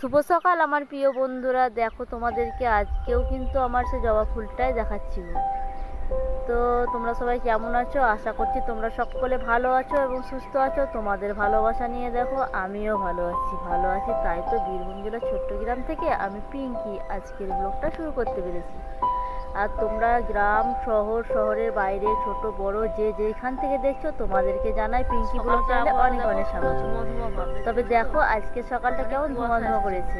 শুভ সকাল, আমার প্রিয় বন্ধুরা। দেখো, তোমাদেরকে আজকেও কিন্তু আমার সে জবা ফুলটাই দেখাচ্ছি তো তোমরা সবাই কেমন আছো? আশা করছি তোমরা সকলে ভালো আছো এবং সুস্থ আছো। তোমাদের ভালোবাসা নিয়ে দেখো, আমিও ভালো আছি। ভালো আছি, তাই তো বীরভূম জেলার ছোট্ট গ্রাম থেকে আমি পিঙ্কি আজকের ব্লগটা শুরু করতে পেরেছি। আর তোমরা গ্রাম শহর শহরের বাইরে ছোট বড় যে যেখান থেকে দেখছ তোমাদেরকে জানাই পিঙ্কি ব্লগ চ্যানেলে অনেক অনেক স্বাগত। তবে দেখো আজকে সকালটা কেমন ধোঁয়া ধোঁয়া করেছে।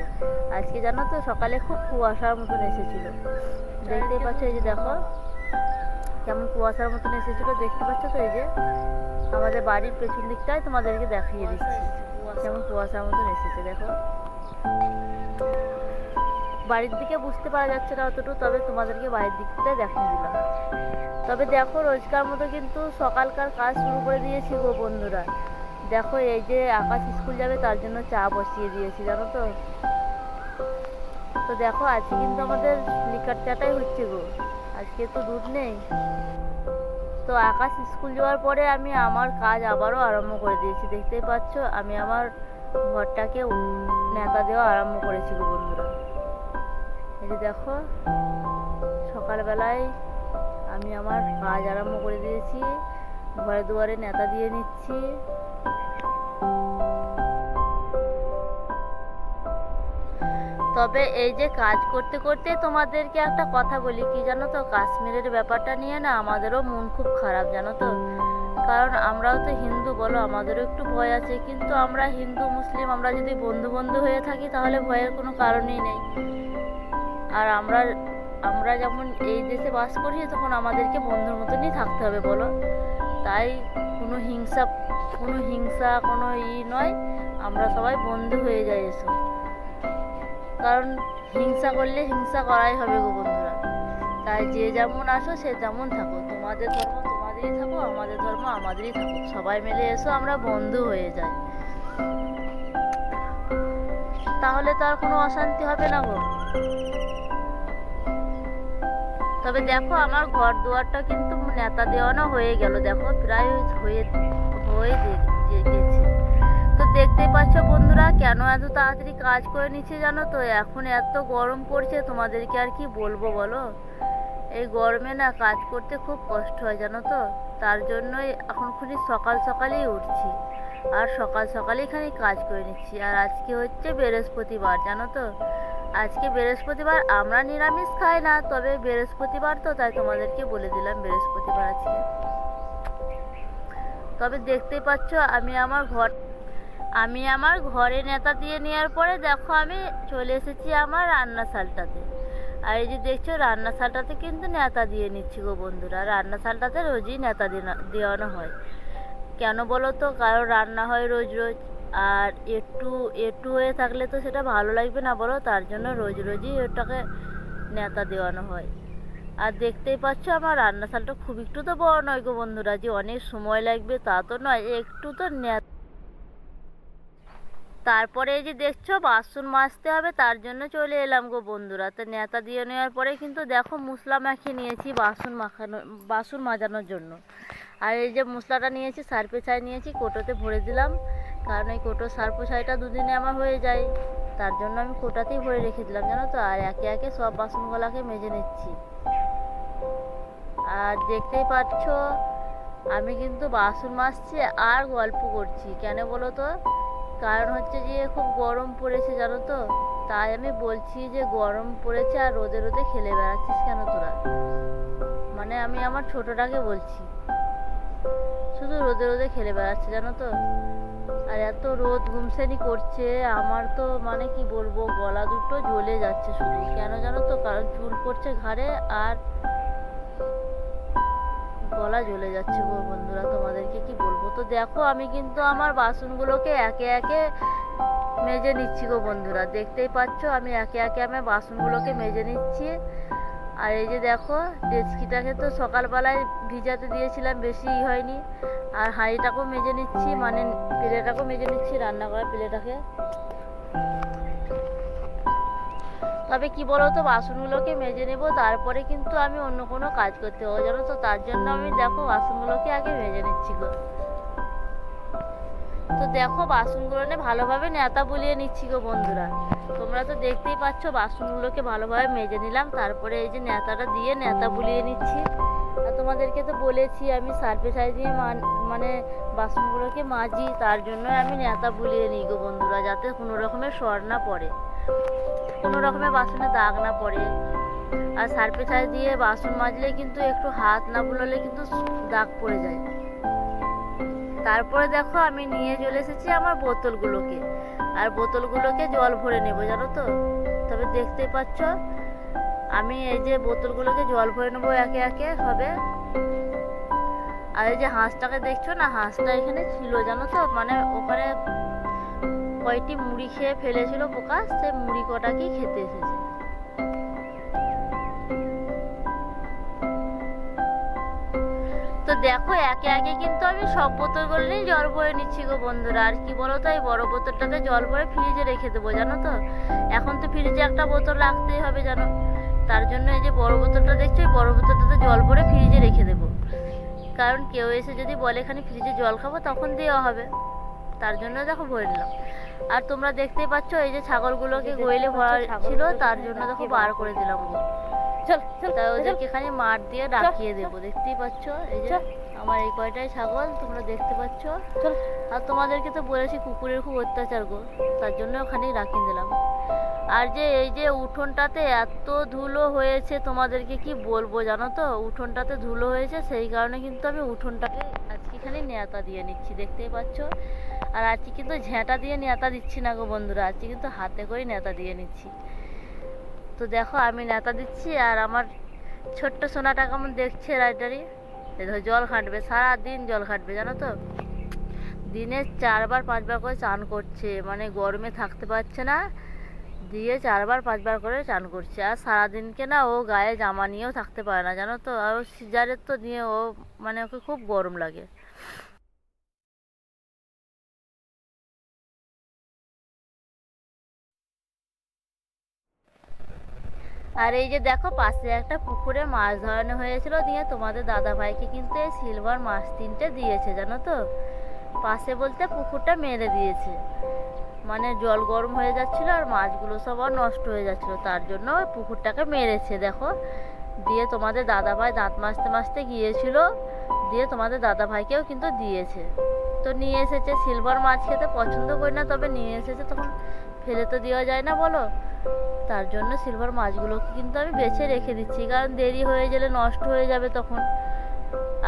আজকে জানো তো সকালে খুব কুয়াশার মতন এসেছিল। দেখতে পাচ্ছ এই যে দেখো কেমন কুয়াশার মতন এসেছিল দেখতে পাচ্ছ তো এই যে? আমাদের বাড়ির পেছন দিকটাই তোমাদেরকে দেখিয়ে দিচ্ছি। কেমন কুয়াশার মতন এসেছে দেখো। বাড়ির দিকে বুঝতে পারা যাচ্ছে না অতটুকু, তবে তোমাদেরকে বাড়ির দিকটাই দেখিয়ে দিলাম। তবে দেখো, রোজকার মতো কিন্তু সকালকার কাজ শুরু করে দিয়েছি গো বন্ধুরা। দেখো, এই যে আকাশ স্কুল যাবে, তার জন্য চা বসিয়ে দিয়েছি, জানো তো? তো দেখো, আজকে কিন্তু আমাদের লিকার চাটাই হচ্ছে গো। আজকে তো দুধ নেই। তো আকাশ স্কুল যাওয়ার পরে আমি আমার কাজ আবারও আরম্ভ করে দিয়েছি, দেখতেই পাচ্ছ? আমি আমার ঘরটাকে নেতা দেওয়া আরম্ভ করেছি গো বন্ধুরা। এই যে দেখো, সকালবেলায় আমি আমার কাজ আরম্ভ করে দিয়েছি। ঘরে দুয়ারে নেতা দিয়ে নিচ্ছি। তবে এই যে কাজ করতে করতে তোমাদেরকে একটা কথা বলি, কি জানো তো? কাশ্মীরের ব্যাপারটা নিয়ে না আমাদেরও মন খুব খারাপ, জানো তো? কারণ আমরাও তো হিন্দু, বলো, আমাদেরও একটু ভয় আছে। কিন্তু আমরা হিন্দু, মুসলিম, আমরা যদি বন্ধু বন্ধু হয়ে থাকি, তাহলে ভয়ের কোনো কারণই নেই। আর আমরা আমরা যেমন এই দেশে বাস করি, তখন আমাদেরকে বন্ধুর মতনই থাকতে হবে, বলো? তাই কোনো হিংসা কোনো হিংসা, কোনো ই নয়, আমরা সবাই বন্ধু হয়ে যাই এসব। কারণ হিংসা করলে হিংসা করাই হবে গো বন্ধুরা। তাই যে যেমন আসো, সে যেমন থাকো। তোমাদের ধর্ম তোমাদেরই থাকো, আমাদের ধর্ম আমাদেরই থাকো সবাই মিলে এসো, আমরা বন্ধু হয়ে যাই। তাহলে তো আর কোনো অশান্তি হবে না গো। তবে দেখো, আমার ঘর দুয়ারটা কিন্তু নেতা দেওয়ানো হয়ে গেল। দেখো, প্রায় হয়ে হয়ে গেছে। তো দেখতে পাচ্ছ বন্ধুরা, কেন এত তাড়াতাড়ি কাজ করে নিচ্ছে জানো তো? এখন এত গরম পড়ছে, তোমাদেরকে আর কি বলব বলো? এই গরমে না কাজ করতে খুব কষ্ট হয়, জানো তো? তার জন্যই এখন খুবই সকাল সকালেই উঠছি। আর সকাল সকালেই খানি কাজ করে নিচ্ছি। আর আজকে হচ্ছে বৃহস্পতিবার, জানো তো? আজকে বৃহস্পতিবার আমরা নিরামিষ খাই না, তবে বৃহস্পতিবার তো, তাই তোমাদেরকে বলে দিলাম বৃহস্পতিবার আজকে। তবে দেখতেই পাচ্ছ, আমি আমার ঘর, আমি আমার ঘরে নেতা দিয়ে নেওয়ার পরে দেখো আমি চলে এসেছি আমার রান্নাশালটাতে। আর এই যে দেখছ রান্না রান্নাশালটাতে কিন্তু নেতা দিয়ে নিচ্ছি গো বন্ধুরা। রান্না রান্নাশালটাতে রোজই নেতা দেওয়ানো হয়। কেন বলো তো? কারণ রান্না হয় রোজ রোজ। আর একটু একটু হয়ে থাকলে তো সেটা ভালো লাগবে না বলো? তার জন্য রোজ রোজই ওটাকে নেতা দেওয়ানো হয়। আর দেখতেই পাচ্ছ, আমার রান্না রান্নাশালটা খুব একটু তো বড় নয় গো বন্ধুরা। যে অনেক সময় লাগবে তা তো নয়, একটু তো নেতা তারপরে এই যে দেখছ, বাসন মাজতে হবে, তার জন্য চলে এলাম গো বন্ধুরা। তো নেতা দিয়ে নেওয়ার পরে কিন্তু দেখো মশলা মাখিয়ে নিয়েছি বাসন মাখানো, বাসন মাজানোর জন্য। আর এই যে মশলাটা নিয়েছি সার্পে ছাই নিয়েছি, কোটোতে ভরে দিলাম। কারণ এই কোটো সার্পো ছাইটা দুদিনে আমার হয়ে যায়। তার জন্য আমি কোটাতেই ভরে রেখে দিলাম, জানো তো? আর একে একে সব বাসনগুলোকে মেজে নিচ্ছি। আর দেখতেই পাচ্ছ, আমি কিন্তু বাসন মাজছি আর গল্প করছি। কেন বলো তো? কারণ হচ্ছে যে খুব গরম পড়েছে, জানো তো? তাই আমি বলছি যে গরম পড়েছে আর রোদে রোদে খেলে বেড়াচ্ছিস কেন তোরা? মানে আমি আমার ছোটটাকে বলছি। শুধু রোদে রোদে খেলে বেড়াচ্ছে, জানো তো? আর এত রোদ গুমসেনি করছে, আমার তো মানে কি বলব, গলা দুটো জ্বলে যাচ্ছে শুধু। কেন জানো তো? কারণ চুল পড়ছে ঘাড়ে আর গলা জ্বলে যাচ্ছে গো বন্ধুরা। তো দেখো, আমি কিন্তু আমার বাসনগুলোকে একে একে মেজে নিচ্ছি গো বন্ধুরা। দেখতেই পাচ্ছ, আমি একে একে আমার বাসনগুলোকে মেজে নিচ্ছি। আর এই যে দেখো, ডেচকিটাকে তো সকালবেলায় ভিজাতে দিয়েছিলাম, বেশি ই হয়নি। আর হাঁড়িটাকেও মেজে নিচ্ছি মানে প্লেটাকেও মেজে নিচ্ছি, রান্না করা প্লেটাকে তবে কি বলো তো বাসনগুলোকে মেজে নেব, তারপরে কিন্তু আমি অন্য কোনো কাজ করতে হব জানো তো? তার জন্য আমি দেখো, বাসনগুলোকে আগে মেজে নিচ্ছি গো। তো দেখো, বাসনগুলো নিয়ে ভালোভাবে নেতা বুলিয়ে নিচ্ছি গো বন্ধুরা। তোমরা তো দেখতেই পাচ্ছ, বাসনগুলোকে ভালোভাবে মেজে নিলাম, তারপরে এই যে নেতাটা দিয়ে নেতা বুলিয়ে নিচ্ছি। আর তোমাদেরকে তো বলেছি, আমি সার্ফে সাই দিয়ে মান- বাসনগুলোকে মাজি, তার জন্য আমি নেতা বুলিয়ে নিই গো বন্ধুরা, যাতে কোনো রকমের সর না পড়ে। কোনো রকমের বাসনে দাগ না পড়ে। আর সার্ফে দিয়ে বাসন মাজলে কিন্তু একটু হাত না বুলালে কিন্তু দাগ পড়ে যায়। তারপরে দেখো আমি নিয়ে চলে এসেছি আমার বোতলগুলোকে। আর বোতলগুলোকে জল ভরে নেব, জানো তো? তবে দেখতেই পাচ্ছ, আমি এই যে বোতলগুলোকে জল ভরে নেব একে একে, হবে? আর এই যে হাঁসটাকে দেখছ না, হাঁসটা এখানে ছিল, জানো তো? মানে ওখানে কয়টি মুড়ি খেয়ে ফেলেছিল পোকা, সেই মুড়ি কটাকেই খেতে এসেছে। দেখো একে একে কিন্তু আমি সব বোতলগুলো নিয়ে জল ভরে নিচ্ছি গো বন্ধুরা। আর কি বলো তো এই বড় বোতলটাতে জল ভরে ফ্রিজে রেখে দেবো জানো তো? এখন তো ফ্রিজে একটা বোতল রাখতেই হবে জানো? তার জন্য এই যে বড় বোতলটা দেখছ এই বড় বোতলটাতে জল ভরে ফ্রিজে রেখে দেবো। কারণ কেউ এসে যদি বলে এখানে ফ্রিজে জল খাব তখন দেওয়া হবে। তার জন্য দেখো ভরে নিলাম। আর তোমরা দেখতেই পাচ্ছ এই যে ছাগলগুলোকে গোয়েলে ভরা ছিল তার জন্য দেখো বার করে দিলাম। চল চল তাই ওদেরকে এখানে মাঠ দিয়ে ডাকিয়ে দেবো দেখতেই পাচ্ছ? এই যে আমার এই কয়টাই ছাগল তোমরা দেখতে পাচ্ছ? চল। আর তোমাদেরকে তো বলেছি কুকুরের খুব অত্যাচার গো তার জন্য ওখানেই রাখিয়ে দিলাম। আর যে এই যে উঠোনটাতে এত ধুলো হয়েছে তোমাদেরকে কি বলব জানো তো? উঠোনটাতে ধুলো হয়েছে সেই কারণে কিন্তু আমি উঠোনটাকে আজকে খালি নেতা দিয়ে নিচ্ছি দেখতেই পাচ্ছ? আর আজকে কিন্তু ঝেঁটা দিয়ে নেতা দিচ্ছি না গো বন্ধুরা আজকে কিন্তু হাতে করে নেতা দিয়ে নিচ্ছি। তো দেখো, আমি নেতা দিচ্ছি আর আমার ছোট্ট সোনাটা কেমন দেখছে রাইটারি দেখো, জল খাটবে সারা দিন জল খাটবে, জানো তো? দিনে চারবার, পাঁচবার করে চান করছে মানে গরমে থাকতে পারছে না। দিয়ে চারবার, পাঁচবার করে চান করছে। আর সারাদিনকে না, ও গায়ে জামা নিয়েও থাকতে পারে না, জানো তো? আর ও সিজারের তো নিয়ে ও মানে ওকে খুব গরম লাগে। আর এই যে দেখো, পাশে একটা পুকুরে মাছ ধরানো হয়েছিল। দিয়ে তোমাদের দাদা ভাইকে কিন্তু এই সিলভার মাছ তিনটে দিয়েছে, জানো তো? পাশে বলতে পুকুরটা মেরে দিয়েছে। মানে জল গরম হয়ে যাচ্ছিল আর মাছগুলো সব আর নষ্ট হয়ে যাচ্ছিল, তার জন্য ওই পুকুরটাকে মেরেছে, দেখো। দিয়ে তোমাদের দাদা ভাই দাঁত মাজতে মাজতে গিয়েছিল, দিয়ে তোমাদের দাদা ভাইকেও কিন্তু দিয়েছে। তো নিয়ে এসেছে সিলভার মাছ খেতে পছন্দ করি না, তবে নিয়ে এসেছে তখন। ফেলে তো দেওয়া যায় না বলো? তার জন্য সিলভার মাছগুলোকে কিন্তু আমি বেছে রেখে দিচ্ছি, কারণ দেরি হয়ে গেলে নষ্ট হয়ে যাবে তখন।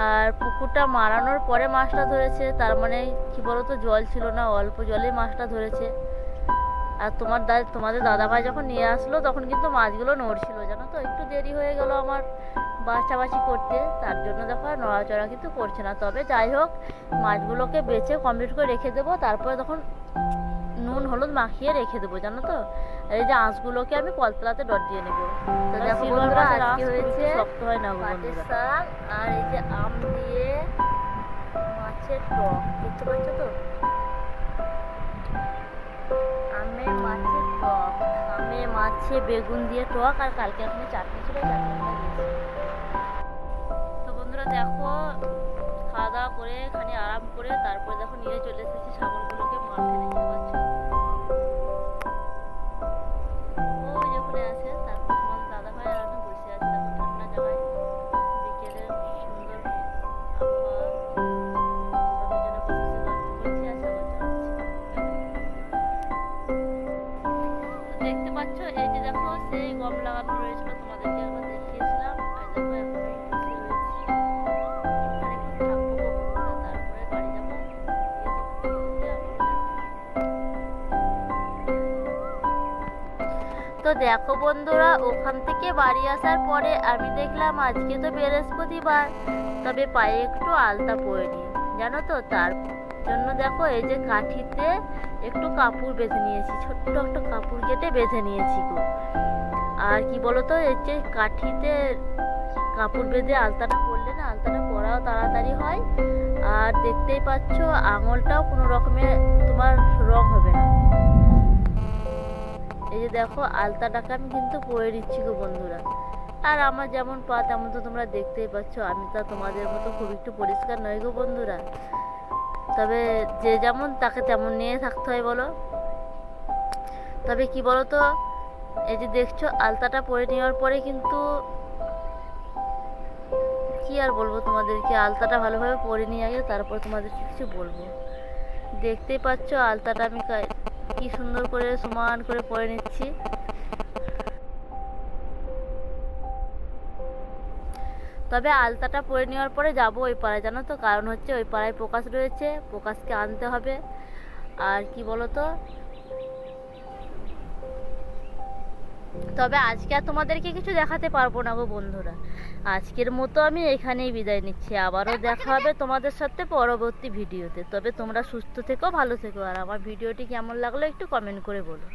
আর পুকুরটা মারানোর পরে মাছটা ধরেছে, তার মানে কি বলতো, জল ছিল না, অল্প জলেই মাছটা ধরেছে। আর তোমার দা, তোমাদের দাদাভাই যখন নিয়ে আসলো, তখন কিন্তু মাছগুলো নড়ছিল, জানো তো? একটু দেরি হয়ে গেল আমার বাছাবাছি করতে, তার জন্য দেখো আর নড়াচড়া কিন্তু করছে না। তবে যাই হোক, মাছগুলোকে বেছে কমপ্লিট করে রেখে দেবো, তারপরে তখন নুন হলুদ মাখিয়ে রেখে দেবো জানো তো? এই যে আঁশগুলোকে আমি কলতলাতে ডট দিয়ে নেব। তো আর দেখো বন্ধুরা, আজকে হয়েছে শক্ত হয় না পাটের শাক আর এই যে আম দিয়ে মাছের টক দেখতে পাচ্ছ তো? আমে মাছের টক আমে মাছে বেগুন দিয়ে টক আর কালকে এখানে চাটনি ছিল চাটনিটা তো বন্ধুরা দেখো খাওয়া দাওয়া করে এখানে আরাম করে তারপরে দেখো নিয়ে চলে এসেছি ছাগলগুলোকে মাঠে দেখতে পাচ্ছ। তো দেখো বন্ধুরা, ওখান থেকে বাড়ি আসার পরে আমি দেখলাম আজকে তো বৃহস্পতিবার। তবে পায়ে একটু আলতা পরে নি জানো তো? তার জন্য দেখো এই যে কাঠিতে একটু কাপড় বেঁধে নিয়েছি, ছোট্ট একটা কাপড় কেটে বেঁধে নিয়েছি গো। আর কি বলতো, এই যে কাঠিতে কাপড় বেঁধে আলতাটা পরলে না, আলতাটা পরাও তাড়াতাড়ি হয়। আর দেখতেই পাচ্ছ, আঙুলটাও কোনো রকমের তোমার রং হবে না। এই যে দেখো, আলতাটাকে আমি কিন্তু পরে দিচ্ছি গো বন্ধুরা। আর আমার যেমন পা, তেমন তো তোমরা দেখতেই পাচ্ছ, আমি তো তোমাদের মতো খুব একটু পরিষ্কার নয় গো বন্ধুরা। তবে যে যেমন তাকে তেমন নিয়ে থাকতে হয় বলো। তবে কি বলো তো এই যে দেখছ, আলতাটা পরে নেওয়ার পরে কিন্তু কি আর বলব তোমাদেরকে, আলতাটা ভালোভাবে পরে নিয়ে আগে তারপর তোমাদেরকে কিছু বলব। দেখতেই পাচ্ছ, আলতাটা আমি কি সুন্দর করে সমান করে পরে নিচ্ছি। তবে আলতাটা পরে নেওয়ার পরে যাব ওই পাড়ায়, জানো তো? কারণ হচ্ছে ওই পাড়ায় প্রকাশ রয়েছে, প্রকাশকে আনতে হবে। আর কি বলো তো তবে আজকে আর তোমাদেরকে কিছু দেখাতে পারব না গো বন্ধুরা। আজকের মতো আমি এখানেই বিদায় নিচ্ছি। আবারও দেখা হবে তোমাদের সাথে পরবর্তী ভিডিওতে। তবে তোমরা সুস্থ থেকো ভালো থেকো। আর আমার ভিডিওটি কেমন লাগল একটু কমেন্ট করে বলো।